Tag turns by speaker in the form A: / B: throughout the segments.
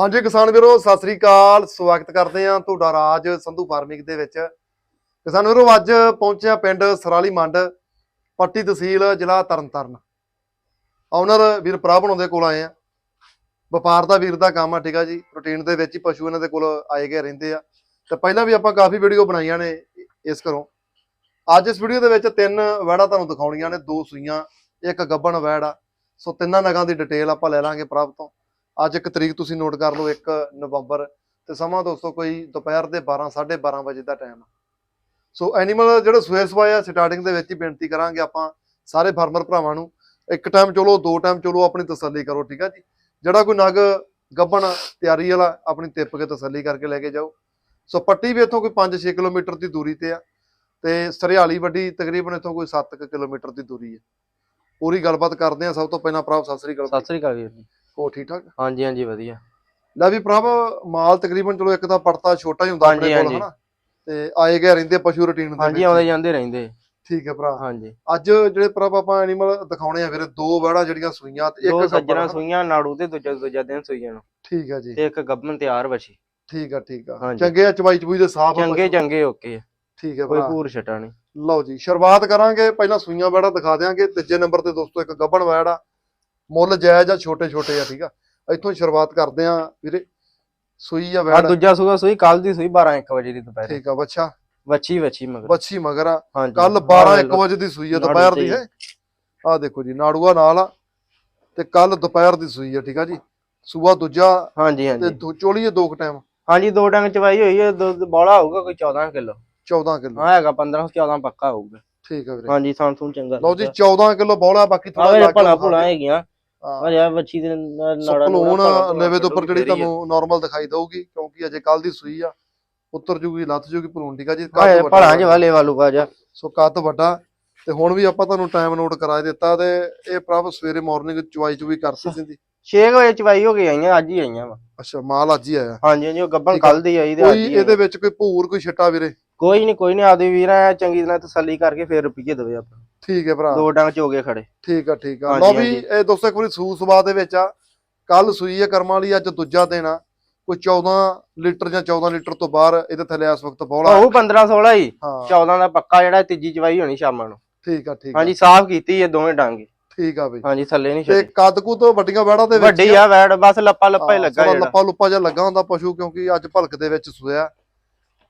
A: ਹਾਂਜੀ ਕਿਸਾਨ ਵੀਰੋ, ਸਤਿ ਸ੍ਰੀ ਅਕਾਲ। ਸਵਾਗਤ ਕਰਦੇ ਹਾਂ ਤੁਹਾਡਾ ਰਾਜ ਸੰਧੂ ਫਾਰਮਿੰਗ ਦੇ ਵਿੱਚ। ਕਿਸਾਨ ਵੀਰੋ, ਅੱਜ ਪਹੁੰਚਿਆ ਪਿੰਡ ਸਰਾਲੀ ਮੰਡ, ਪੱਟੀ ਤਹਿਸੀਲ, ਜ਼ਿਲ੍ਹਾ ਤਰਨਤਾਰਨ। ਓਨਰ ਵੀਰ ਪ੍ਰਾਭਣੋਂ ਦੇ ਕੋਲ ਆਏ ਆ। ਵਪਾਰ ਦਾ ਵੀਰ ਦਾ ਕੰਮ ਆ, ਠੀਕ ਆ ਜੀ। ਪ੍ਰੋਟੀਨ ਦੇ ਵਿੱਚ ਹੀ ਪਸ਼ੂ ਇਹਨਾਂ ਦੇ ਕੋਲ ਆਏ ਗਏ ਰਹਿੰਦੇ ਆ। ਤੇ ਪਹਿਲਾਂ ਵੀ ਆਪਾਂ ਕਾਫੀ ਵੀਡੀਓ ਬਣਾਈਆਂ ਨੇ ਇਸ ਘਰੋਂ। ਅੱਜ ਇਸ ਵੀਡੀਓ ਦੇ ਵਿੱਚ ਤਿੰਨ ਵੈੜਾ ਤੁਹਾਨੂੰ ਦਿਖਾਉਣੀਆਂ ਨੇ। ਦੋ ਸੂਈਆਂ, ਇੱਕ ਗੱਬਣ ਵੈੜ ਆ। ਸੋ ਤਿੰਨਾਂ ਨਗਾਂ ਦੀ ਡਿਟੇਲ ਆਪਾਂ ਲੈ ਲਾਂਗੇ ਪ੍ਰਭ ਤੋਂ। ਅੱਜ ਇੱਕ ਤਰੀਕ ਤੁਸੀਂ ਨੋਟ ਕਰ ਲਓ 1 ਨਵੰਬਰ। ਤੇ ਸਮਾਂ ਦੋਸਤੋ ਕੋਈ ਦੁਪਹਿਰ ਦੇ 12 12:30 ਵਜੇ ਦਾ ਟਾਈਮ ਸੋ ਐਨੀਮਲ ਜਿਹੜੇ ਸਵੇਰ ਸਵਾਏ ਆ ਸਟਾਰਟਿੰਗ ਦੇ ਵਿੱਚ ਹੀ ਬੇਨਤੀ ਕਰਾਂਗੇ ਆਪਾਂ ਸਾਰੇ ਫਾਰਮਰ ਭਰਾਵਾਂ ਨੂੰ। ਇੱਕ ਟਾਈਮ ਚਲੋ, ਦੋ ਟਾਈਮ ਚਲੋ, ਆਪਣੀ ਤਸੱਲੀ ਕਰੋ, ਠੀਕ ਆ ਜੀ? ਜਿਹੜਾ ਕੋਈ ਨਗ ਗੱਬਣ ਤਿਆਰੀ ਵਾਲਾ, ਆਪਣੀ ਤਿੱਪ ਕੇ ਤਸੱਲੀ ਕਰਕੇ ਲੈ ਕੇ ਜਾਓ। ਸੋ ਪੱਟੀ ਵੀ ਇੱਥੋਂ ਕੋਈ 5-6 ਕਿਲੋਮੀਟਰ ਦੀ ਦੂਰੀ ਤੇ ਆ। ਤੇ ਸਰਿਆਲੀ ਵੱਡੀ, ਤਕਰੀਬਨ ਇੱਥੋਂ ਕੋਈ 7 ਕਿਲੋਮੀਟਰ ਦੀ ਦੂਰੀ ਹੈ ਪੂਰੀ ਗੱਲਬਾਤ ਕਰਦੇ ਆ। ਸਭ ਤੋਂ ਪਹਿਲਾਂ ਪ੍ਰਭ ਸਤਿ ਸ੍ਰੀ ਅਕਾਲ
B: ਸਤਿ ਸ੍ਰੀ ਅਕਾਲ ਵੀਰ ਜੀ।
A: ਹੋ ਠੀਕ ਠਾਕ
B: ਹਾਂਜੀ ਹਾਂਜੀ ਵਧੀਆ।
A: ਲੈ ਵੀ ਪ੍ਰਭ ਮਾਲ ਤਕਰੀਬਨ ਚਲੋ ਇੱਕ ਤਾਂ ਪੜਤਾ ਛੋਟਾ ਹੀ ਹੁੰਦਾ ਆਪਣੇ ਕੋਲ। ਹਨਾ? ਤੇ ਆਏ ਗਏ ਰਹਿੰਦੇ ਪਸ਼ੂ ਰੂਟੀਨ ਦੇ
B: ਹਾਂਜੀ। ਆਉਂਦੇ ਜਾਂਦੇ ਰਹਿੰਦੇ।
A: ਠੀਕ ਹੈ ਭਰਾ।
B: ਹਾਂਜੀ।
A: ਅੱਜ ਜਿਹੜੇ ਪ੍ਰਭ ਆਪਾਂ ਐਨੀਮਲ ਦਿਖਾਉਣੇ ਆ ਫਿਰ ਦੋ ਵੜਾ ਜਿਹੜੀਆਂ ਸੂਈਆਂ ਤੇ ਇੱਕ
B: ਸੱਜਣਾ? ਸੂਈਆਂ ਨਾੜੂ ਤੇ ਦੂਜਾ ਦੂਜਾ ਦਿਨ ਸੂਈਆਂ ਨੂੰ।
A: ਠੀਕ ਹੈ ਜੀ।
B: ਤੇ ਇੱਕ ਗੱਬਨ ਤਿਆਰ ਵਛੀ।
A: ਠੀਕ ਆ ਠੀਕ ਆ। ਚੰਗੇ ਆ ਚਵਾਈ ਚਬੂਈ ਦੇ ਸਾਫ਼
B: ਚੰਗੇ ਚੰਗੇ ਓਕੇ ਆ,
A: ਠੀਕ ਹੈ
B: ਕੋਈ
A: ਭੂਰ।
B: ਛਟਾ ਨਹੀਂ।
A: ਲਓ ਜੀ ਸ਼ੁਰੂਆਤ ਕਰਾਂਗੇ ਪਹਿਲਾਂ ਸੂਈਆਂ ਵੜਾ ਦਿਖਾ ਦਿਆਂਗੇ ਤੀਜੇ ਨੰਬਰ ਤੇ ਦੋਸਤੋ ਇੱਕ ਗੱਬਣ ਵੜਾ ਮੁੱਲ ਜਾਇਜ਼ ਆ ਛੋਟੇ ਛੋਟੇ ਆ ਠੀਕ ਆ। ਇੱਥੋਂ ਸ਼ੁਰੂਆਤ ਕਰਦੇ ਆ ਵੀਰੇ। ਸੂਈ ਆ
B: ਆ
A: ਵੜਾ
B: ਦੂਜਾ ਸੂਗਾ ਸੂਈ ਕੱਲ ਦੀ ਸੂਈ 12 1 ਵਜੇ ਦੀ ਦੁਪਹਿਰੇ।
A: ਠੀਕ ਆ ਬੱਚਾ
B: ਵਛੀ ਵਛੀ ਮਗਰ।
A: ਬੱਚੀ ਮਗਰ ਆ।
B: ਹਾਂਜੀ।
A: ਕੱਲ 12 1 ਵਜੇ ਦੀ ਸੂਈ ਆ
B: ਨਾੜੂ
A: ਦੁਪਹਿਰ ਦੀ
B: ਹੀ।
A: ਹੈ। ਆ ਦੇਖੋ ਜੀ ਨਾੜੂਆ ਨਾਲ ਆ। ਤੇ ਕੱਲ ਦੁਪਹਿਰ ਦੀ ਸੂਈ ਆ ਠੀਕ ਆ ਜੀ। ਸੂਆ ਦੂਜਾ
B: ਹਾਂਜੀ
A: ਤੇ
B: ਹਾਂਜੀ
A: ਦੋ- ਚੋਲੀਏ ਦੋ ਕੁ ਟਾਈਮ।
B: ਹਾਂਜੀ ਦੋ ਡੰਗ ਚਵਾਈ ਹੋਈ ਹੈ ਦੁੱਧ ਬੋਲਾ ਹੋਊਗਾ ਕੋਈ 14 ਕਿਲੋ।
A: 14 ਕਿਲੋ।
B: ਹਾਂ ਹੈਗਾ 15 14 ਪੱਕਾ ਹੋਊਗਾ।
A: ਠੀਕ ਆ ਵੀਰੇ।
B: ਹਾਂਜੀ ਸਾਨ ਸੂਨ ਚੰਗਾ
A: ਲਓ ਜੀ 14 ਕਿਲੋ ਬੌਲਾ ਬਾਕੀ ਥੋੜਾ
B: ਆਵੇ ਭਲਾ ਭੁਲਾ ਹੈਗੀਆਂ।
A: ਹਾਂ।
B: ਵਛੀ ਦੇ ਨਾੜਾ
A: ਸਪਲੂਨ ਲੈਵੇ ਦੇ ਉੱਪਰ ਜਿਹੜੀ ਤੁਹਾਨੂੰ ਨਾਰਮਲ ਦਿਖਾਈ ਦਊਗੀ ਕਿਉਂਕਿ ਅਜੇ ਕੱਲ ਦੀ ਸੂਈ ਆ ਉੱਤਰ ਜੂਗੀ ਲੱਤ ਜੂਗੀ ਭਲੂਣ ਠੀਕ ਆ ਜੀ ਕੱਦ ਵੱਡਾ
B: ਭਲਾ ਜ ਵਾਲੇ ਵਾਲੂ ਬਾਜਾ
A: ਸੋ ਕੱਦ ਵੱਡਾ? ਤੇ ਹੁਣ ਵੀ ਆਪਾਂ ਤੁਹਾਨੂੰ ਟਾਈਮ ਨੋਟ ਕਰਾ ਦਿੱਤਾ ਤੇ ਇਹ ਪ੍ਰਭ ਸਵੇਰੇ ਮਾਰਨਿੰਗ ਚੁਆਈ ਚੁਈ ਕਰ ਦਿੰਦੀ
B: 6 ਵਜੇ ਚਵਾਈ ਹੋ ਗਈ ਆਈਆਂ ਅੱਜ ਹੀ ਆਈਆਂ ਵਾ।
A: ਅੱਛਾ ਮਾਲ ਅੱਜ ਹੀ ਆਇਆ।
B: ਹਾਂਜੀ ਹਾਂਜੀ ਉਹ
A: ਆ।
B: ਕੱਲ ਦੀ ਆਈ ਤੇ ਅੱਜ
A: ਕੋਈ
B: ਹੀ
A: ਇਹਦੇ। ਵਿੱਚ ਕੋਈ ਭੂਰ ਕੋਈ ਛਿੱਟਾ ਵੀਰੇ?
B: ਕੋਈ ਨਹੀਂ ਕੋਈ ਨਹੀਂ ਆਦੇ ਵੀਰਾਂ ਚੰਗੀ ਤਰ੍ਹਾਂ ਤਸੱਲੀ ਕਰਕੇ ਫੇਰ ਰੁਪਈਏ ਦੇਵੇ ਆਪਾਂ
A: ਠੀਕ ਹੈ ਭਰਾ।
B: ਦੋ ਡੰਗ ਚੋਗੇ ਖੜੇ।
A: ਠੀਕ ਆ ਠੀਕ ਆ। ਲਓ ਵੀ। ਇਹ ਦੋਸਤੋ ਇੱਕ ਵਾਰੀ ਸੂ ਸਵਾ ਦੇ ਵਿੱਚ ਆ। ਕੱਲ ਸੂਈ ਹੈ ਕਰਮਾਂ ਵਾਲੀ ਅੱਜ ਦੂਜਾ ਦਿਨ ਆ। ਕੋਈ 14 ਲੀਟਰ ਜਾਂ 14 ਲੀਟਰ ਤੋਂ ਬਾਹਰ ਇਹਦੇ ਥੱਲੇ ਇਸ ਵਕਤ ਬੋਲਾ
B: ਉਹ 15 16 ਹੀ।
A: ਹਾਂ।
B: 14 ਦਾ ਪੱਕਾ ਜਿਹੜਾ ਤੀਜੀ ਚਵਾਈ ਹੋਣੀ ਸ਼ਾਮਾਂ ਨੂੰ।
A: ਠੀਕ ਆ ਠੀਕ ਆ।
B: ਹਾਂਜੀ ਸਾਫ਼ ਕੀਤੀ ਇਹ ਦੋਵੇਂ ਡੰਗ।
A: ਠੀਕ ਆ ਬਈ।
B: ਹਾਂਜੀ ਥੱਲੇ ਨਹੀਂ
A: ਤੇ
B: ਛੱਡੇ।
A: ਕੱਦ ਕੁ ਤੋਂ ਵੱਡੀਆਂ ਵੈੜਾਂ ਦੇ ਵਿੱਚ
B: ਵੱਡੀ ਆ। ਵੈੜ ਬਸ ਲੱਪਾ ਲੱਪਾ ਹੀ
A: ਹਾਂ,
B: ਲੱਗਾ ਜਿਹੜਾ।
A: ਲੱਪਾ ਲੁੱਪਾ ਜਿਹਾ ਲੱਗਾ ਹੁੰਦਾ ਪਸ਼ੂ ਕਿਉਂਕਿ ਅੱਜ ਭਲਕ ਦੇ ਵਿੱਚ ਸੁਇਆ।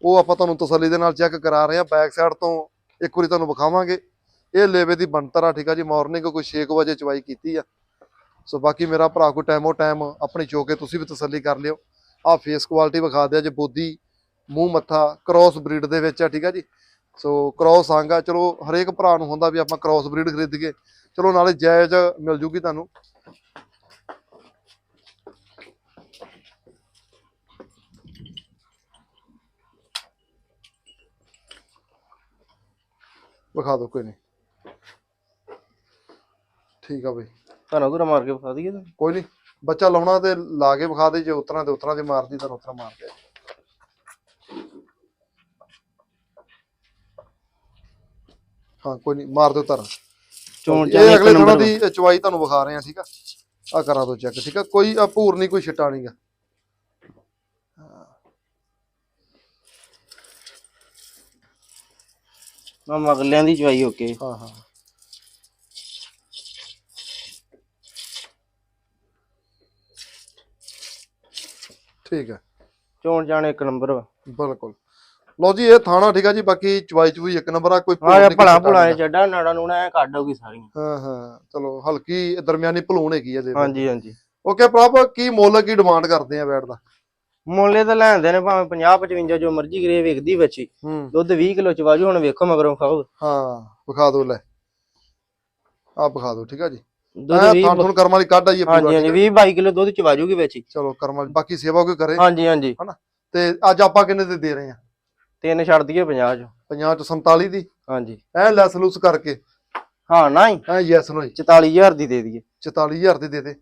A: ਉਹ ਆਪਾਂ ਤੁਹਾਨੂੰ ਤਸੱਲੀ ਦੇ ਨਾਲ ਚੈੱਕ ਕਰਾ ਰਹੇ ਆ ਬੈਕ ਸਾਈਡ ਤੋਂ ਇੱਕ ਵਾਰੀ ਤੁਹਾਨੂੰ ਵਿਖਾਵਾਂਗੇ। ਇਹ ਲੇਵੇ ਦੀ ਬਣਤਰ ਆ, ਠੀਕ ਆ ਜੀ? ਮਾਰਨਿੰਗ ਕੋਈ 6 ਵਜੇ ਚਵਾਈ ਕੀਤੀ ਆ। ਸੋ ਬਾਕੀ ਮੇਰਾ ਭਰਾ ਕੋਈ ਟਾਈਮੋ ਟਾਈਮ ਆਪਣੀ ਚੋ ਕੇ ਤੁਸੀਂ ਵੀ ਤਸੱਲੀ ਕਰ ਲਿਓ। ਆ ਫੇਸ ਕੁਆਲਿਟੀ ਵਿਖਾ ਦਿਆ ਜੇ ਬੋਦੀ, ਮੂੰਹ, ਮੱਥਾ ਕ੍ਰਾਸ ਬਰੀਡ ਦੇ ਵਿੱਚ ਆ, ਠੀਕ ਆ ਜੀ? ਸੋ ਕ੍ਰਾਸ ਅੰਗ ਆ ਚਲੋ ਹਰੇਕ ਭਰਾ ਨੂੰ ਹੁੰਦਾ ਵੀ ਆਪਾਂ ਕ੍ਰਾਸ ਬਰੀਡ ਖਰੀਦੀਏ। ਚਲੋ ਨਾਲੇ ਜਾਇਜ਼ ਮਿਲ ਜੂਗੀ ਤੁਹਾਨੂੰ। ਵਿਖਾ ਦਿਓ ਕੋਈ ਨਹੀਂ। ਠੀਕ ਆ ਬਈ।
B: ਤੁਹਾਨੂੰ ਉਧਰ ਮਾਰ ਕੇ ਫਸਾ ਦਈਏ ਤੁਸੀਂ?
A: ਕੋਈ ਨਹੀਂ ਬੱਚਾ ਲਾਉਣਾ ਤੇ ਲਾ ਕੇ ਵਿਖਾ ਦੇ ਜੇ ਉਤਰਾਂ ਤੇ ਉਤਰਾਂ ਤੇ ਮਾਰਦੀ ਤਾਂ ਉਤਰਾਂ ਮਾਰ ਦੇ। ਹਾਂ ਕੋਈ ਨਹੀਂ ਮਾਰ ਦਿਓ ਧਰ
B: ਚੋਣ
A: ਇਹ
B: ਚਾਹ
A: ਅਗਲੇ
B: ਇੱਕ
A: ਦਿਨਾਂ ਦੀ ਚਵਾਈ ਤੁਹਾਨੂੰ ਵਿਖਾ ਰਹੇ ਆ ਠੀਕ ਆ? ਆ ਕਰਾ ਦਿਓ ਚੈੱਕ ਠੀਕ ਆ? ਕੋਈ ਆ ਭੂਰ ਨਹੀਂ ਕੋਈ ਛਿੱਟਾ ਨਹੀਂਗਾ
B: ਮੈਂ ਮਗਲਿਆਂ ਦੀ ਚਵਾਈ ਹੋ ਕੇ।
A: ਹਾਂ ਹਾਂ। ਠੀਕ ਹੈ।
B: ਚੋਣ ਜਾਣ ਇੱਕ ਨੰਬਰ ਵਾ।
A: ਬਿਲਕੁਲ। ਲਓ ਜੀ ਇਹ ਥਾਣਾ ਠੀਕ ਆ ਜੀ ਬਾਕੀ ਚਵਾਈ ਚਵੀ ਇੱਕ ਨੰਬਰ ਆ ਕੋਈ ਕੋਈ
B: ਭਲਾ ਭੁਲਾ। ਚੱਡਾ ਨਾੜਾ ਨੂੜਾ ਐ ਕੱਢ ਹੋਗੀ ਸਾਰੀਆਂ।
A: ਹਾਂ ਹਾਂ ਚਲੋ ਹਲਕੀ ਦਰਮਿਆਨੀ ਭਲੂਣ ਹੈਗੀ ਆ ਦੇ
B: ਹਾਂਜੀ ਹਾਂਜੀ।
A: ਓਕੇ ਪ੍ਰਭ ਕੀ ਮੁੱਲ ਕੀ ਡਿਮਾਂਡ ਕਰਦੇ ਆ ਬੈਟ ਦਾ?
B: ਮੁੱਲੇ ਤਾਂ ਲੈਂਦੇ ਨੇ ਭਾਵੇਂ 50 55 ਜੋ ਮਰਜ਼ੀ ਕਰੇ ਵੇਖਦੀ ਬੱਚੀ।
A: ਹੂੰ।
B: ਦੁੱਧ 20 ਕਿਲੋ ਚਵਾਜੂ ਹੁਣ ਵੇਖੋ ਮਗਰੋਂ ਖਾਓ।
A: ਹਾਂ ਵਿਖਾ ਦਿਓ ਲੈ। ਆ ਵਿਖਾ ਦਿਓ ਠੀਕ ਆ ਜੀ।
B: ਦੁੱਧ
A: ਐ
B: 20
A: ਥਾਂ ਥੁਣ ਕਰਮ ਵਾਲੀ ਕੱਢ ਆਈਏ
B: ਹਾਂਜੀ
A: ਪੂਰਾ
B: ਹਾਂਜੀ 20 22 ਕਿਲੋ ਦੁੱਧ ਚਵਾਜੂਗੀ ਬੱਚੀ
A: ਚਲੋ ਕਰਮ ਵਾਲੀ ਬਾਕੀ ਸੇਵਾ ਕੋਈ ਕਰੇ?
B: ਹਾਂਜੀ ਹਾਂਜੀ।
A: ਤੇ ਅੱਜ ਆਪਾਂ ਕਿੰਨੇ ਦੇ ਦੇ ਰਹੇ ਆ
B: ਤਿੰਨ ਛੱਡ ਦਈਏ 50 ਚ।
A: 50 ਚ 47 ਦੀ?
B: ਹਾਂਜੀ।
A: ਐ ਲੈਸ ਲੂਸ ਕਰਕੇ?
B: ਹਾਂ ਨਹੀਂ
A: ਐ ਯੈਸ ਨੋ
B: 44000 ਦੀ ਦੇ ਦਈਏ।
A: 44000 ਦੀ ਦੇ ਦੇ।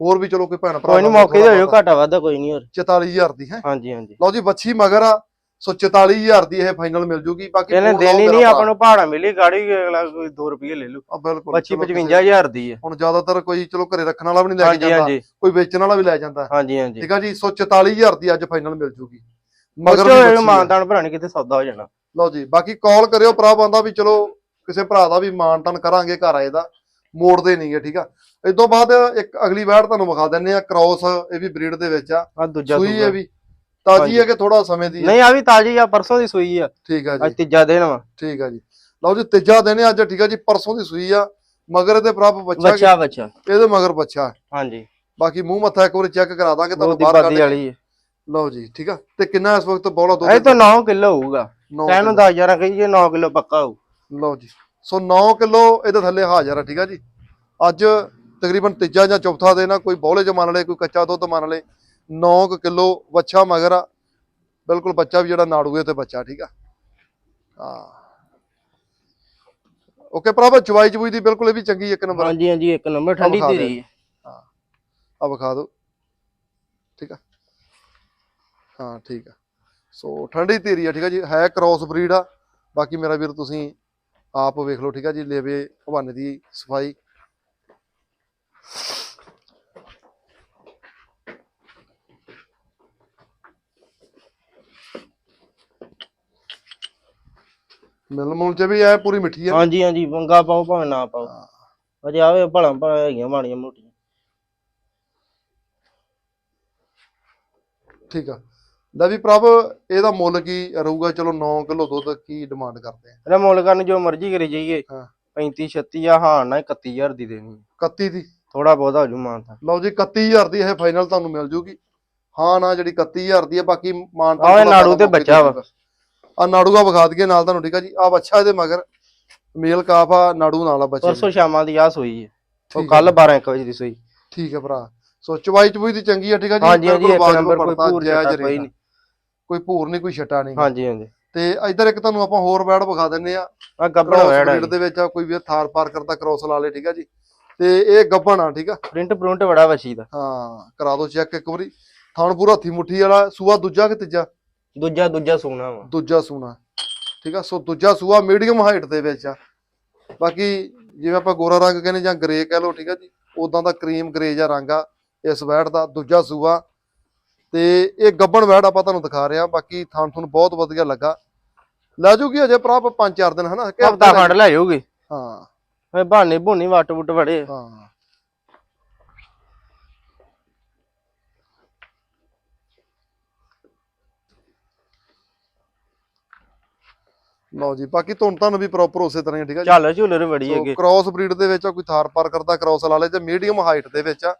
A: ਹੋਰ ਵੀ ਚਲੋ ਕੋਈ ਭੈਣ ਭਰਾ
B: ਕੋਈ ਨਹੀਂ
A: ਨਾਲ
B: ਮੌਕੇ ਤੇ
A: ਥੋੜ੍ਹਾ
B: ਹੋਇਓ ਘਾਟਾ ਵਾਧਾ ਕੋਈ ਨਹੀਂ ਹੋਰ।
A: 44000 ਦੀ ਹੈ?
B: ਹਾਂਜੀ ਹਾਂਜੀ।
A: ਲਓ ਜੀ ਬੱਚੀ ਮਗਰ ਆ। ਸੋ 44000 ਦੀ ਇਹ ਫਾਈਨਲ ਮਿਲ ਜੂਗੀ ਬਾਕੀ
B: ਇਹਨੇ
A: ਫੋਨ ਲਾਓ
B: ਦੇਣੀ ਨਹੀਂ। ਆਪਾਂ ਨੂੰ ਭਾੜਾ ਮਿਲੀ ਗਾੜੀ ਅਗਲਾ ਕੋਈ 2 ਰੁਪਏ ਲੈ ਲੂ
A: ਆ ਬਿਲਕੁਲ
B: 25
A: ਚਲੋ ਕਿਸੇ-
B: 55000 ਦੀ ਹੈ।
A: ਹੁਣ ਜ਼ਿਆਦਾਤਰ ਕੋਈ ਚਲੋ ਘਰੇ ਰੱਖਣ ਵਾਲਾ ਵੀ ਨਹੀਂ ਲੈ ਕੇ
B: ਹਾਂਜੀ
A: ਜਾਂਦਾ
B: ਹਾਂਜੀ।
A: ਕੋਈ ਵੇਚਣ ਵਾਲਾ ਵੀ ਲੈ ਜਾਂਦਾ।
B: ਹਾਂਜੀ ਹਾਂਜੀ।
A: ਠੀਕ ਆ ਜੀ ਸੋ 44000 ਦੀ ਅੱਜ ਫਾਈਨਲ ਮਿਲ ਜੂਗੀ। ਮਗਰ
B: ਮਗਰ
A: ਵੀ ਬੱਚੀ ਆ।
B: ਮਾਨਦਾਨ ਭਰਾਣੇ ਕਿਤੇ ਸੌਦਾ ਹੋ ਜਾਣਾ।
A: ਲਓ ਜੀ ਬਾਕੀ ਕਾਲ ਕਰਿਓ ਭਰਾ ਬੰਦਾ ਵੀ ਚਲੋ ਕਿਸੇ ਭਰਾ ਦਾ ਵੀ ਮਾਨਤਨ ਕਰਾਂਗੇ ਘਰ ਆਏ ਦਾ ਮੋੜਦੇ ਨਹੀਂਗੇ ਠੀਕ ਆ। ਇਸ ਤੋਂ ਬਾਅਦ ਇੱਕ ਅਗਲੀ ਵੈੜ ਤੁਹਾਨੂੰ ਵਿਖਾ ਦਿੰਨੇ ਆ ਕ੍ਰੋਸ ਇਹ ਵੀ ਬਰੀਡ ਦੇ ਵਿੱਚ ਆ।
B: ਆ ਦੂਜਾ
A: ਸੂਈ
B: ਸੂਆ।
A: ਹੈ ਵੀ। ਤਾਜੀ। ਹੈ ਕਿ ਥੋੜਾ ਸਮੇਂ ਦੀ ਹੈ?
B: ਨਹੀਂ ਆ ਵੀ ਤਾਜੀ ਆ ਪਰਸੋਂ ਦੀ ਸੂਈ ਆ।
A: ਠੀਕ ਆ
B: ਅੱਜ
A: ਜੀ
B: ਤੀਜਾ ਦਿਨ ਵਾ।
A: ਠੀਕ ਆ ਜੀ। ਲਓ ਜੀ ਤੀਜਾ ਦਿਨ ਹੈ ਅੱਜ ਠੀਕ ਆ ਜੀ ਪਰਸੋਂ ਦੀ ਸੂਈ ਆ। ਮਗਰ ਇਹਦੇ ਪ੍ਰਭ ਬੱਚਾ
B: ਬੱਚਾ ਬੱਚਾ।
A: ਇਹਦੇ ਮਗਰ ਬੱਚਾ
B: ਹਾਂਜੀ।
A: ਬਾਕੀ ਮੂੰਹ ਮੱਥਾ ਇੱਕ ਵਾਰੀ ਚੈੱਕ ਕਰਾ ਦਾਂਗੇ ਤੁਹਾਨੂੰ
B: ਦੀ
A: ਬਾਹਰ ਕੱਢ
B: ਵਾਲੀ ਹੈ।
A: ਲਓ ਜੀ ਠੀਕ ਆ। ਤੇ ਕਿੰਨਾ ਇਸ ਵਕਤ ਬੋਲਾ
B: ਇਹ
A: ਦੁੱਧ
B: ਤਾਂ 9 ਕਿਲੋ ਹੋਊਗਾ। ਕਹਿਣ ਨੂੰ 10000 ਕਹੀਏ 9 ਕਿਲੋ ਪੱਕਾ ਹੋਊ।
A: ਲਓ ਜੀ। ਸੋ 9 ਕਿਲੋ ਇਹਦੇ ਥੱਲੇ ਹਾਜ਼ਰ ਆ ਠੀਕ ਆ ਜੀ। ਅੱਜ ਤਕਰੀਬਨ ਤੀਜਾ ਜਾਂ ਚੌਥਾ ਦਿਨ ਆ ਕੋਈ ਬੋਲੇ ਚ ਮੰਨ ਲਏ ਕੋਈ ਕੱਚਾ ਦੁੱਧ ਮੰਨ ਲਏ 9 ਕਿਲੋ ਵੱਛਾ ਮਗਰ ਆ। ਬਿਲਕੁਲ ਬੱਚਾ ਵੀ ਜਿਹੜਾ ਨਾੜੂਏ ਤੇ ਬੱਚਾ ਠੀਕ ਆ? ਹਾਂ। ਓਕੇ ਭਰਾਵਾ ਚਵਾਈ ਚਬੂਈ ਦੀ ਬਿਲਕੁਲ ਇਹ ਵੀ ਚੰਗੀ ਇੱਕ ਨੰਬਰ
B: ਹਾਂਜੀ ਹਾਂਜੀ ਇੱਕ ਨੰਬਰ ਠੰਡੀ
A: ਦੇ।
B: ਧੀਰੀ ਹੈ
A: ਆ ਵਿਖਾ ਦਿਓ ਠੀਕ ਆ? ਹਾਂ ਠੀਕ ਆ। ਸੋ ਠੰਡੀ ਧੀਰੀ ਆ ਠੀਕ ਆ ਜੀ? ਹੈ ਕ੍ਰਾਸ ਬਰੀਡ ਆ। ਬਾਕੀ ਮੇਰਾ ਵੀਰ ਤੁਸੀਂ ਆਪ ਵੇਖ ਲਓ ਠੀਕ ਆ ਜੀ? ਲੇਵੇ ਹਵਾਨੇ ਦੀ ਸਫ਼ਾਈ। ਮਿਲ ਮੁਲ ਚ ਵੀ ਐ ਪੂਰੀ ਮਿੱਠੀ ਆ
B: ਹਾਂਜੀ ਹਾਂਜੀ ਮੰਗਾ ਪਾਓ ਭਾਵੇਂ ਨਾ ਪਾਓ। ਅਜੇ ਆਵੇ ਭਲਾ ਭਲਾ ਹੈਗੀਆਂ ਮਾੜੀਆਂ ਮੋਟੀਆਂ।
A: ਠੀਕ ਆ। ਲੈ ਵੀ ਪ੍ਰਭ ਇਹਦਾ ਮੁੱਲ ਕੀ ਰਹੂਗਾ? ਚਲੋ 9 ਕਿਲੋ ਦੁੱਧ ਕੀ ਡਿਮਾਂਡ ਕਰਦੇ ਆ?
B: ਇਹਦਾ ਮੁੱਲ ਕਰਨ ਜੋ ਮਰਜ਼ੀ ਕਰੀ ਜਾਈਏ।
A: ਹਾਂ।
B: 35 36 ਆ ਹਾਂ ਨਾ 31000 ਦੀ ਦੇਣੀ
A: 31 ਦੀ?
B: ਥੋੜਾ ਬਹੁਤਾ ਹੋ ਜੂ ਮਾਨਤਾ
A: ਲਓ ਜੀ 31000 ਦੀ ਇਹ ਫਾਈਨਲ ਤੁਹਾਨੂੰ ਮਿਲ ਜੂਗੀ। ਹਾਂ ਨਾ ਜਿਹੜੀ 31000 ਦੀ ਹੈ ਬਾਕੀ ਮਾਨ
B: ਆਹ ਇਹ ਨਾੜੂ ਤੇ ਬੱਚਾ ਵਾ।
A: ਆ ਨਾੜੂਆ ਵਿਖਾ ਦਈਏ ਨਾਲ ਤੁਹਾਨੂੰ ਠੀਕ ਆ ਜੀ? ਆ ਬੱਚਾ ਇਹਦੇ ਮਗਰ ਮੇਲ ਕਾਫ ਆ ਨਾੜੂ ਨਾਲ ਆ ਬੱਚੇ
B: ਪਰਸੋਂ ਸ਼ਾਮਾਂ ਦੀ ਆ ਸੋਈ ਹੈ। ਉਹ ਕੱਲ 12 1 ਵਜੇ ਦੀ ਸੋਈ।
A: ਠੀਕ ਹੈ ਭਰਾ। ਸੋ ਚਵਾਈ ਚਬੂਈ ਦੀ ਚੰਗੀ ਆ ਠੀਕ ਆ ਜੀ?
B: ਹਾਂਜੀ ਹਾਂਜੀ ਇੱਕ ਨੰਬਰ ਕੋਈ ਭੂਰ
A: ਜਾਇਜ਼।
B: ਨਹੀਂ।
A: ਕੋਈ ਭੂਰ ਨਹੀਂ ਕੋਈ ਛਟਾ ਨਹੀਂ।
B: ਹਾਂਜੀ ਹਾਂਜੀ।
A: ਤੇ ਇੱਧਰ ਇੱਕ ਤੁਹਾਨੂੰ ਆਪਾਂ ਹੋਰ ਬੈਡ ਵਿਖਾ ਦਿੰਨੇ ਆ।
B: ਆ ਗੱਬੜ ਵੈੜ
A: ਬਰੀਡ ਦੇ ਵਿੱਚ ਆ ਕੋਈ ਵੀ ਥਾਰ ਪਾਰ ਕਰਦਾ ਕ੍ਰੋਸ ਲਾ ਲੇ ਠੀਕ ਆ ਜੀ? ਤੇ ਇਹ ਗੱਬਣ ਆ ਠੀਕ ਆ?
B: ਪ੍ਰਿੰਟ ਪ੍ਰਿੰਟ ਬੜਾ ਵਛੀ ਦਾ।
A: ਹਾਂ ਕਰਾ ਦਿਓ ਚੈੱਕ ਇੱਕ ਵਾਰੀ। ਥਣ ਪੂਰਾ ਹੱਥੀ ਮੁੱਠੀ ਵਾਲਾ ਸੂਆ ਦੂਜਾ ਕਿ ਤੀਜਾ?
B: ਦੂਜਾ ਦੂਜਾ ਸੋਨਾ ਵਾ।
A: ਦੂਜਾ ਸੂਣਾ ਠੀਕ ਆ ਸੋ ਦੂਜਾ ਸੂਆ ਮੀਡੀਅਮ ਹਾਈਟ ਦੇ ਵਿੱਚ ਆ। ਬਾਕੀ ਜਿਵੇਂ ਆਪਾਂ ਗੋਰਾ ਰੰਗ ਕਹਿੰਦੇ ਜਾਂ ਗ੍ਰੇ ਕਹਿ ਲਓ ਠੀਕ ਆ ਜੀ ਉਦਾਂ ਦਾ ਕਰੀਮ ਗ੍ਰੇ ਜਿਹਾ ਰੰਗ ਆ ਇਸ ਵੈੜ ਦਾ ਦੂਜਾ ਸੂਆ। ਤੇ ਇਹ ਗੱਬਣ ਵੈੜ ਆਪਾਂ ਤੁਹਾਨੂੰ ਦਿਖਾ ਰਹੇ ਆ ਬਾਕੀ ਥਣ ਤੁਹਾਨੂੰ ਬਹੁਤ ਵਧੀਆ ਲੱਗਾ। ਲੈ ਜੂਗੀ ਅਜੇ ਭਰਾ ਆਪਾਂ ਪੰਜ ਚਾਰ ਦਿਨ ਹਨਾ?
B: ਹਫਤਾ ਖੰਡ ਲੈ ਜਾਓਗੇ?
A: ਹਾਂ।
B: ਬਹਾਨੇ ਭੁੰਨੀ ਵੱਟ ਵੁੱਟ ਵੜੇ।
A: ਹਾਂ। ਲਓ ਜੀ ਬਾਕੀ ਤੁਹਾਨੂੰ ਤੁਹਾਨੂੰ ਵੀ ਪ੍ਰੋਪਰ ਉਸੇ ਤਰ੍ਹਾਂ ਹੀ ਠੀਕ ਆ ਜੀ?
B: ਚੱਲ ਝੂਲਰ ਬੜੀ ਹੈਗੇ।
A: ਕ੍ਰਾਸ ਬਰੀਡ ਦੇ ਵਿੱਚ ਕੋਈ ਥਾਰ ਪਾਰ ਕਰਦਾ ਕ੍ਰਾਸ ਲਾ ਲੇ ਤੇ ਮੀਡੀਅਮ ਹਾਈਟ ਦੇ ਵਿੱਚ ਆ।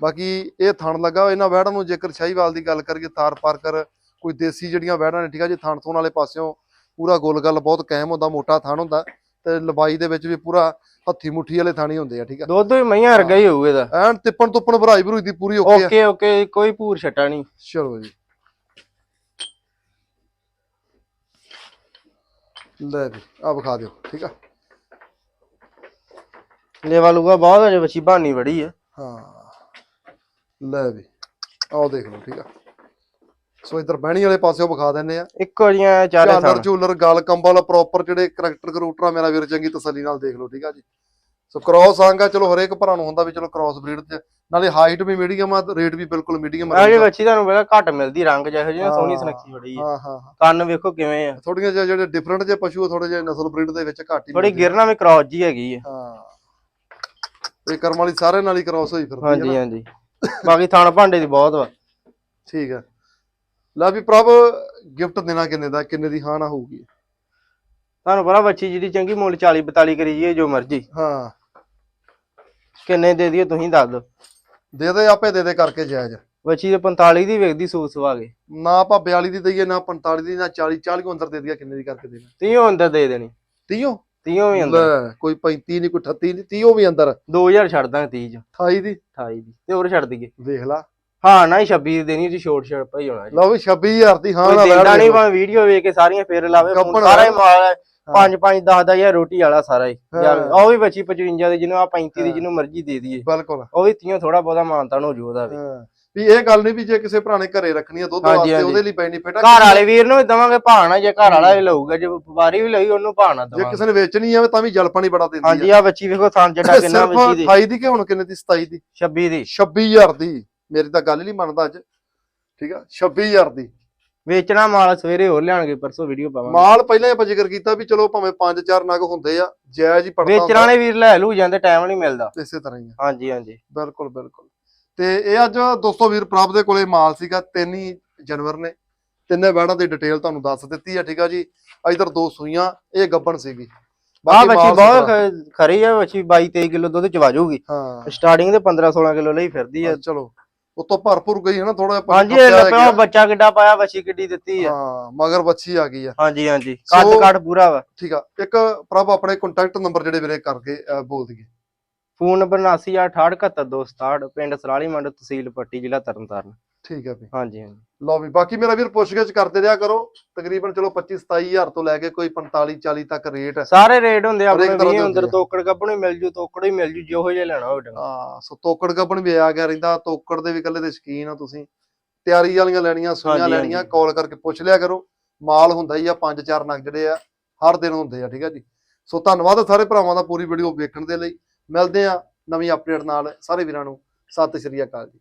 A: ਬਾਕੀ ਇਹ ਥਣ ਲੱਗਾ ਇਹਨਾਂ ਵੈੜਾਂ ਨੂੰ ਜੇਕਰ ਸ਼ਾਹੀਵਾਲ ਦੀ ਗੱਲ ਕਰੀਏ ਥਾਰ ਪਾਰ ਕਰ ਕੋਈ ਦੇਸੀ ਜਿਹੜੀਆਂ ਵੈੜਾਂ ਨੇ ਠੀਕ ਆ ਜੀ ਥਣ ਥੋਣ ਵਾਲੇ ਪਾਸਿਓਂ ਪੂਰਾ ਗੋਲ ਗੱਲ ਬਹੁਤ ਕਾਇਮ ਹੁੰਦਾ ਮੋਟਾ ਥਣ ਹੁੰਦਾ ਤੇ ਲੰਬਾਈ ਦੇ ਵਿੱਚ ਵੀ ਪੂਰਾ ਹੱਥੀ ਮੁੱਠੀ ਵਾਲੇ ਥਾਣੀ ਹੁੰਦੇ ਆ ਠੀਕ ਆ।
B: ਦੁੱਧ ਵੀ ਮਈਆਂ ਵਰਗਾ ਹੀ ਹੋਊ ਇਹਦਾ।
A: ਐਨ ਤਿੱਪਣ ਤੁੱਪਣ ਭਰਾਈ ਭਰੂਈ ਦੀ ਪੂਰੀ ਓਕੇ ਆ।
B: ਓਕੇ ਓਕੇ ਕੋਈ ਭੂਰ ਛੱਟਾ ਨਹੀਂ।
A: ਚਲੋ ਜੀ। ਲੈ ਵੀ ਆ ਵਿਖਾ ਦਿਓ ਠੀਕ ਆ?
B: ਲੇਵਾ ਲੂਗਾ ਬਹੁਤ ਅਜੇ ਵਛੀ ਬਹਾਨੀ ਬੜੀ ਆ।
A: ਹਾਂ ਲੈ ਵੀ ਆਓ ਦੇਖ ਲਓ ਠੀਕ ਆ? ਸੋ ਇਧਰ ਬਹਿਣੀ ਵਾਲੇ ਪਾਸਿਓਂ ਵਿਖਾ ਦਿੰਨੇ ਆ।
B: ਇੱਕੋ ਜੀਆਂ ਚਾਰੇ ਥਾਂ
A: ਝੂਲਰ ਗਲ ਕੰਬਲ ਪ੍ਰੋਪਰ ਜਿਹੜੇ ਕਰੈਕਟਰ ਕਰੂਟਰ ਮੇਰਾ ਵੀਰ ਚੰਗੀ ਤਸੱਲੀ ਨਾਲ ਦੇਖ ਲਓ ਠੀਕ ਆ ਜੀ? ਸੋ ਕ੍ਰਾਸ ਆਂਗਾ ਚਲੋ ਹਰੇਕ ਭਰਾ ਨੂੰ ਹੁੰਦਾ ਵੀ ਚਲੋ ਕ੍ਰਾਸ ਬਰੀਡ ਚ ਨਾਲੇ ਹਾਈਟ ਵੀ ਮੀਡੀਅਮ ਆ ਰੇਟ ਵੀ ਬਿਲਕੁਲ ਮੀਡੀਅਮ
B: ਆ। ਜਿਹੜੀ ਵਛੀ ਤੁਹਾਨੂੰ ਬੜਾ ਘੱਟ ਮਿਲਦੀ ਰੰਗ ਜਿਹੋ ਜਿਹੀ ਸੋਹਣੀ। ਸੁਨੱਖੀ ਬੜੀ ਆ।
A: ਹਾਂ ਹਾਂ
B: ਕੰਨ ਵੇਖੋ ਕਿਵੇਂ ਆ।
A: ਥੋੜੀਆਂ ਜਿਹੇ ਜਿਹੜੇ ਡਿਫਰੈਂਟ ਜਿਹੇ ਪਸ਼ੂ ਆ ਥੋੜੇ ਜਿਹੇ ਨਸਲ ਬਰੀਡ ਦੇ ਵਿੱਚ ਘੱਟ ਹੀ
B: ਥੋੜੀ
A: ਆ।
B: ਗਿਰਨਾ ਵੀ ਕ੍ਰਾਸ ਜੀ ਹੈਗੀ ਆ।
A: ਹਾਂ। ਇਹ ਕਰਮ ਵਾਲੀ ਸਾਰੇ ਨਾਲ ਹੀ ਕ੍ਰਾਸ ਹੋਈ ਫਿਰਦੀ ਹੈ
B: ਹਾਂਜੀ ਹਾਂਜੀ। ਬਾਕੀ ਥਾਣ ਭਾਂਡੇ ਦੀ ਬਹੁਤ ਵਾ।
A: ਠੀਕ ਹੈ ਲੈ ਵੀ ਪ੍ਰਭ ਗਿਫਟ ਦੇਣਾ ਕਿੰਨੇ ਦਾ ਕਿੰਨੇ ਦੀ ਹਾਂ ਨਾ ਹੋਊਗੀ?
B: ਤੁਹਾਨੂੰ ਪਤਾ ਬੱਚੀ ਜਿਹੜੀ ਚੰਗੀ ਮੁੱਲ 40 42 ਕਰੀ ਜੀਏ ਜੋ ਮਰਜ਼ੀ।
A: ਹਾਂ।
B: ਕਿੰਨੇ ਦੇ ਦਈਏ ਤੁਸੀਂ ਦੱਸ ਦਿਓ।
A: ਦੇ ਦੇ ਆਪੇ ਦੇ ਦੇ ਕਰਕੇ ਜਾਇਜ਼।
B: ਬੱਚੀ ਦੇ 45 ਦੀ ਵੇਖਦੀ ਸੂਸ ਸਵਾ ਕੇ।
A: ਨਾ ਆਪਾਂ 42 ਦੀ ਦਈਏ ਨਾ 45 ਦੀ ਨਾ 40 40 ਕੋ ਅੰਦਰ ਦੇ ਦਈਏ ਕਿੰਨੇ ਦੀ ਕਰਕੇ ਦੇਣਾ?
B: 30 ਅੰਦਰ ਦੇ ਦੇਣੀ।
A: 30
B: 30 ਵੀ ਅੰਦਰ।
A: ਲੈ ਕੋਈ 35 ਨਹੀਂ ਕੋਈ 38 ਨਹੀਂ 30 ਵੀ ਅੰਦਰ।
B: 2000 ਛੱਡ ਦਾਂਗੇ 30 ਚ।
A: 28 ਦੀ?
B: 28 ਦੀ। ਤੇ ਹੋਰ ਛੱਡ ਦਈਏ।
A: ਵੇਖ ਲਾ।
B: ਹਾਂ ਨਾ ਹੀ 26 ਦੀ ਦੇਣੀ ਜੀ ਛੋਟ ਛੜ ਭਾਈ ਹੋਣਾ ਜੀ।
A: ਲਓ ਵੀ 26000 ਦੀ ਹਾਂ
B: ਕੋਈ
A: ਨਾ
B: ਨਹੀਂ। ਭਾਵੇਂ ਵੀਡੀਓ ਵੇਖ ਕੇ ਸਾਰੀਆਂ ਫੇਰ ਲਾਵੇ ਫੋਨ ਸਾਰਾ ਹੀ। ਮਾਲ ਹੈ। 5 5 10 10 ਹਜ਼ਾਰ ਰੋਟੀ ਵਾਲਾ ਸਾਰਾ ਹੀ। ਜਾਂ ਉਹ ਵੀ ਬੱਚੀ 55 ਦੀ ਜਿਹਨੂੰ ਆ 35 ਦੀ। ਜਿਹਨੂੰ ਮਰਜ਼ੀ ਦੇ ਦਈਏ।
A: ਬਿਲਕੁਲ।
B: ਉਹ ਵੀ ਤੀਆਂ ਥੋੜਾ ਬਹੁਤਾ ਮਾਨਤਾਨ ਹੋ ਜੂ ਉਹਦਾ ਵੀ
A: ਵੀ ਇਹ ਗੱਲ ਨਹੀਂ ਵੀ ਜੇ ਕਿਸੇ ਨੇ ਘਰੇ ਰੱਖਣੀ ਆ ਦੁੱਧ ਵਾਸਤੇ। ਉਹਦੇ ਲਈ ਬੈਨੀਫਿਟ ਆ
B: ਘਰ ਵਾਲੇ ਵੀਰ ਨੂੰ ਦਵਾਂਗੇ ਭਾਣਾ ਜੇ ਘਰ ਵਾਲਾ ਲਊਗਾ ਜੇ ਵਪਾਰੀ ਵੀ ਲਈ ਉਹਨੂੰ ਭਾਣਾ
A: ਜੇ
B: ਦਵਾਂਗੇ।
A: ਕਿਸੇ ਨੇ ਵੇਚਣੀ ਆ ਤਾਂ ਵੀ ਜਲ ਪਾਣੀ ਬੜਾ ਦਿੰਦੀ
B: ਹਾਂਜੀ ਆ ਬੱਚੀ ਵੇਖੋ ਥਾਂ ਜੱਡਾ ਕਿੰਨਾ ਬੱਚੀ ਦੀ।
A: 28 ਦੀ ਕਿ ਹੁਣ ਕਿੰਨੇ ਦੀ? 27 ਦੀ।
B: 26 ਦੀ।
A: 26000 ਦੀ। ਮੇਰੀ ਤਾਂ ਗੱਲ ਹੀ ਨਹੀਂ ਮੰਨਦਾ ਅੱਜ। ਠੀਕ ਆ? 26000 ਦੀ।
B: ਵੇਚਣਾ ਮਾਲ ਸਵੇਰੇ ਹੋਰ ਲਿਆਣਗੇ ਪਰਸੋਂ ਵੀਡੀਓ ਪਾਵਾਂਗੇ।
A: ਮਾਲ ਪਹਿਲਾਂ ਹੀ ਆਪਾਂ ਜ਼ਿਕਰ ਕੀਤਾ ਵੀ ਚਲੋ ਭਾਵੇਂ 5-4 ਨਗ ਹੁੰਦੇ ਆ ਜਾਇਜ਼ ਹੀ ਪੜਦਾ
B: ਵੇਚਣ ਵਾਲੇ ਵੀਰ ਲੈ ਲੂ ਜਾਂਦੇ ਟਾਈਮ ਨਹੀਂ ਮਿਲਦਾ।
A: ਇਸੇ ਤਰ੍ਹਾਂ ਹੀ ਆ।
B: ਹਾਂਜੀ ਹਾਂਜੀ।
A: ਬਿਲਕੁਲ ਬਿਲਕੁਲ। ਤੇ ਇਹ ਅੱਜ ਦੋਸਤੋ ਵੀਰ ਪ੍ਰਭ ਦੇ ਕੋਲੇ ਮਾਲ ਸੀਗਾ ਤਿੰਨ ਹੀ ਜਨਵਰ ਨੇ। ਤਿੰਨੇ ਵੈੜਾਂ ਦੀ ਡਿਟੇਲ ਤੁਹਾਨੂੰ ਦੱਸ ਦਿੱਤੀ ਆ ਠੀਕ ਆ ਜੀ? ਇਧਰ ਦੋ ਸੂਈਆਂ ਇਹ ਗੱਬਣ ਸੀਗੀ।
B: ਆ ਬੱਚੀ ਬਹੁਤ ਖਰੀ ਆ ਬੱਚੀ 22 23 ਕਿਲੋ ਦੁੱਧ ਚਵਾ ਜਾਊਗੀ
A: ਹਾਂ।
B: ਸਟਾਰਟਿੰਗ ਦੇ 15 16 ਕਿਲੋ ਲਈ ਫਿਰਦੀ ਆ।
A: ਚਲੋ। ਉਤੋਂ ਭਰਪੂਰ ਗਈ ਹੈ ਨਾ ਥੋੜਾ
B: ਹਾਂਜੀ ਇਹ ਲੱਗਾ ਬੱਚਾ ਕਿੱਡਾ ਪਾਇਆ ਬੱਚੀ ਕਿੱਡੀ ਦਿੱਤੀ ਆ
A: ਹਾਂ ਮਗਰ ਬੱਚੀ ਆ ਗਈ ਆ
B: ਹਾਂਜੀ ਹਾਂਜੀ। ਕੱਦ ਕੱਟ ਪੂਰਾ ਵਾ।
A: ਠੀਕ ਆ। ਇੱਕ ਪ੍ਰਭ ਆਪਣੇ ਕੰਟੈਕਟ ਨੰਬਰ ਜਿਹੜੇ ਵੀਰੇ ਕਰਕੇ ਬੋਲ ਦਈਏ।
C: ਫੋਨ ਨੰਬਰ 7968671267 ਪਿੰਡ ਸਰਾਲੀ ਮੰਡ ਤਹਿਸੀਲ ਪੱਟੀ ਜ਼ਿਲ੍ਹਾ ਤਰਨਤਾਰਨ।
A: ਠੀਕ ਆ ਵੀ।
C: ਹਾਂਜੀ ਹਾਂਜੀ।
A: ਲਓ ਵੀ ਬਾਕੀ ਮੇਰਾ ਵੀਰ ਪੁੱਛਗਿੱਛ ਕਰਦੇ ਰਿਹਾ ਕਰੋ। ਤਕਰੀਬਨ ਚਲੋ 25 27000 ਤੋਂ ਲੈ ਕੇ ਕੋਈ 45 40 ਤੱਕ ਰੇਟ ਹੈ।
C: ਸਾਰੇ ਰੇਟ ਹੁੰਦੇ ਆਪਣੇ ਵੀ ਅੰਦਰ। ਤੋਕੜ ਕੱਪਣ ਹੀ ਮਿਲ ਜੂ ਤੋਕੜ ਹੀ ਮਿਲ ਜੂ ਜਿਹੋ ਜਿਹਾ ਲੈਣਾ ਹੋਵੇ।
A: ਹਾਂ ਸੋ ਤੋਕੜ ਗੱਬਣ ਵੀ ਆ ਗਿਆ ਰਹਿੰਦਾ। ਤੋਕੜ ਦੇ ਵੀ ਇਕੱਲੇ ਦੇ ਸ਼ਕੀਨ ਆ ਤੁਸੀਂ। ਤਿਆਰੀ ਵਾਲੀਆਂ ਲੈਣੀਆਂ ਸੂਈਆਂ ਲੈਣੀਆਂ। ਕਾਲ ਕਰਕੇ ਪੁੱਛ ਲਿਆ ਕਰੋ। ਮਾਲ ਹੁੰਦਾ ਹੀ ਆ ਪੰਜ ਚਾਰ ਨਗ ਜਿਹੜੇ ਆ ਹਰ ਦਿਨ ਹੁੰਦੇ ਆ ਠੀਕ ਆ ਜੀ। ਸੋ ਧੰਨਵਾਦ ਸਾਰੇ ਭਰਾਵਾਂ ਦਾ ਪੂਰੀ ਵੀਡੀਓ ਵੇਖਣ ਦੇ ਲਈ। ਮਿਲਦੇ ਆ ਨਵੀਂ ਅਪਡੇਟ ਨਾਲ। ਸਾਰੇ ਵੀਰਾਂ ਨੂੰ ਸਤਿ ਸ਼੍ਰੀ ਅਕਾਲ ਜੀ।